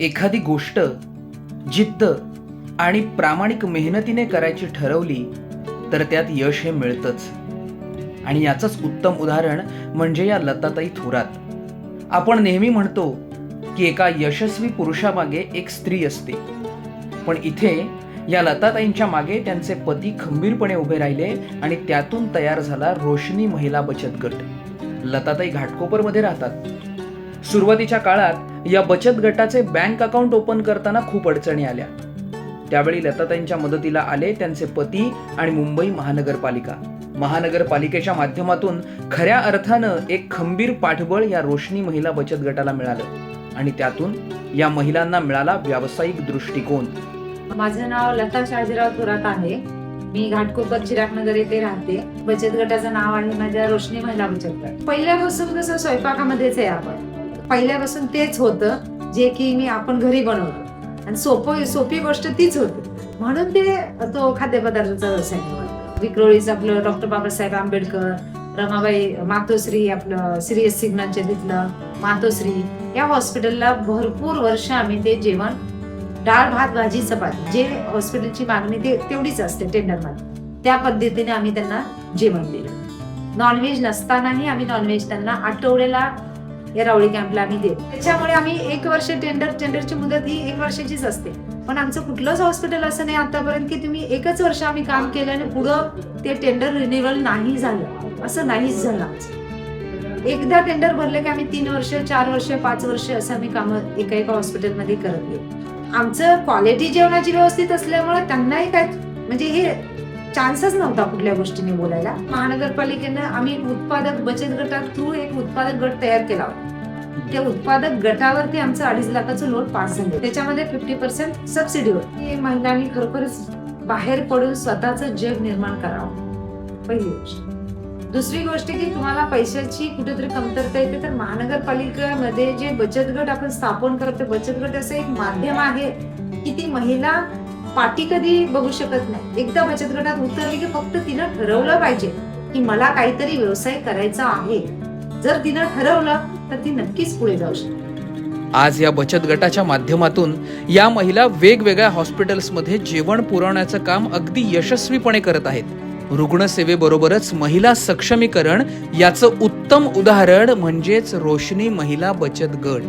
एखादी गोष्ट जिद्द आणि प्रामाणिक मेहनतीने करायची ठरवली तर त्यात यश हे मिळतंच. आणि याचंच उत्तम उदाहरण म्हणजे या लताताई थोरात. आपण नेहमी म्हणतो की एका यशस्वी पुरुषामागे एक स्त्री असते. पण इथे या लताताईंच्या मागे त्यांचे पती खंबीरपणे उभे राहिले आणि त्यातून तयार झाला रोशनी महिला बचत गट. लताताई घाटकोपरमध्ये राहतात. सुरुवातीच्या काळात या बचत गटाचे बँक अकाउंट ओपन करताना खूप अडचणी आल्या. त्यावेळी लताताईंच्या मदतीला आले त्यांचे पती आणि मुंबई महानगरपालिका. महानगरपालिकेच्या माध्यमातून खऱ्या अर्थानं एक खंबीर पाठबळ या रोशनी महिला बचत गटाला मिळालं आणि त्यातून या महिलांना मिळाला व्यावसायिक दृष्टिकोन. माझं नाव लता शहाजीराव थोरात आहे. मी घाटकोपर चिरागनगर येथे राहते. बचत गटाचं नाव आहे माझ्या रोशनी महिला बचत गट. पहिल्यापासून कसं स्वयंपाकामध्येच आहे आपण? पहिल्यापासून तेच होतं जे की मी आपण घरी बनवलं. आणि सोपं सोपी गोष्ट तीच होती. म्हणून ते तो खाद्यपदार्थाचा व्यवसाय विक्रोळीच आपलं डॉक्टर बाबासाहेब आंबेडकर रमाबाई मातोश्री आपलं सिरियस सिग्नलचे तिथलं मातोश्री या हॉस्पिटलला भरपूर वर्ष आम्ही ते जेवण डाळ भात भाजी चपाती जे हॉस्पिटलची मागणी ते तेवढीच असते टेंडरमध्ये. त्या पद्धतीने आम्ही त्यांना जेवण दिलं. नॉनव्हेज नसतानाही आम्ही नॉनव्हेज त्यांना आठवड्याला या रावळी कॅम्पला आम्ही देत त्याच्यामुळे आम्ही एक वर्ष टेंडर टेंडरची मुदत ही एक वर्षाचीच असते. पण आमचं कुठलंच हॉस्पिटल असं नाही आतापर्यंत की तुम्ही एकच वर्ष आम्ही काम केलं आणि पुढं ते टेंडर रिन्युअल नाही झालं. असं नाहीच झालं एकदा टेंडर भरले की आम्ही तीन वर्ष चार वर्ष पाच वर्ष असं आम्ही कामं एका एका हॉस्पिटलमध्ये करत गेलो आमचं क्वालिटी जेवणाची व्यवस्थित असल्यामुळे त्यांनाही काय म्हणजे हे चान्सच नव्हता कुठल्या गोष्टीने बोलायला. महानगरपालिकेनं आम्ही उत्पादक बचत गटात थ्रू एक उत्पादक गट तयार केला होता. त्या उत्पादक गटावरती आमचं अडीच लाखाचं लोन पास झालं त्याच्यामध्ये फिफ्टी पर्सेंट सबसिडी महिलांनी खरोखरच बाहेर पडून स्वतःचं जग निर्माण करावं. पहिली गोष्ट. दुसरी गोष्ट की तुम्हाला पैशाची कुठेतरी कमतरता येते तर महानगरपालिकेमध्ये जे बचत गट आपण स्थापन करतो बचत गट असं एक माध्यम आहे की ती महिला पाठी कधी बघू शकत नाही. एकदा बचत गटात उतरली की फक्त तिनं ठरवलं पाहिजे की मला काहीतरी व्यवसाय करायचा आहे. जर तिनं ठरवलं तर ती नक्कीच पुढे जाऊ शकते. आज या बचत गटाच्या माध्यमातून या महिला वेगवेगळ्या हॉस्पिटल्समध्ये जेवण पुरवण्याचं काम अगदी यशस्वीपणे करत आहेत. रुग्णसेवेबरोबरच महिला सक्षमीकरण याचं उत्तम उदाहरण म्हणजेच रोशनी महिला बचत गट.